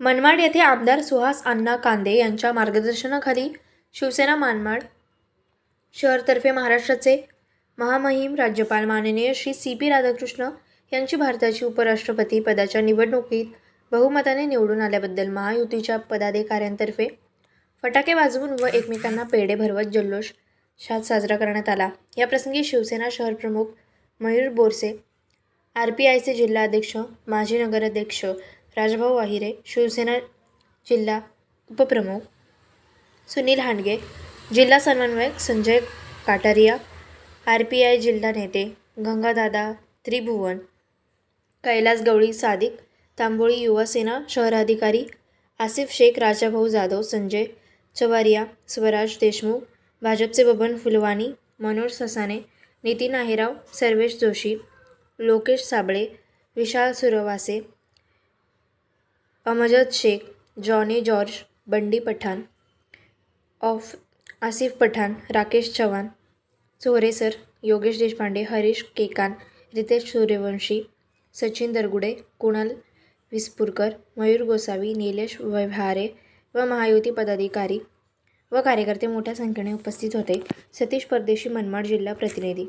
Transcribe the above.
मनमाड येथे आमदार सुहास अण्णा कांदे यांच्या मार्गदर्शनाखाली शिवसेना मनमाड शहरतर्फे महाराष्ट्राचे महामहिम राज्यपाल माननीय श्री सी पी राधाकृष्ण यांची भारताची उपराष्ट्रपती पदाच्या निवडणुकीत बहुमताने निवडून आल्याबद्दल महायुतीच्या पदाधिकाऱ्यांतर्फे फटाके वाजवून व एकमेकांना पेढे भरवत जल्लोष शात साजरा करण्यात आला. याप्रसंगी शिवसेना शहरप्रमुख मयूर बोरसे आर पी आयचे जिल्हाध्यक्ष माजी नगराध्यक्ष राजभाऊ वाहिरे शिवसेना जिल्हा उपप्रमुख सुनील हांडगे जिल्हा समन्वयक Sanjay Kataria R P I जिल्हा नेते गंगादादा त्रिभुवन कैलास गवळी सादिक तांबोळी युवासेना शहराधिकारी आसिफ शेख राजाभाऊ जाधव संजय चवारिया स्वराज देशमुख भाजपचे Baban Phulwani Manoj Sasane Nitin Aherao Sarvesh Joshi Lokesh Sable Vishal Survase Amjad Shaikh Johnny George Bandi Pathan of Asif Pathan Rakesh Chavan Chore sir Yogesh Deshpande Harish Kekan Ritesh Suryavanshi Sachin Dargude Kunal Vispurkar Mayur Gosavi Nilesh Vyavahare व महायुती पदाधिकारी व कार्यकर्ते मोठ्या संख्येने उपस्थित होते. सतीश परदेशी मनमाड जिल्हा प्रतिनिधी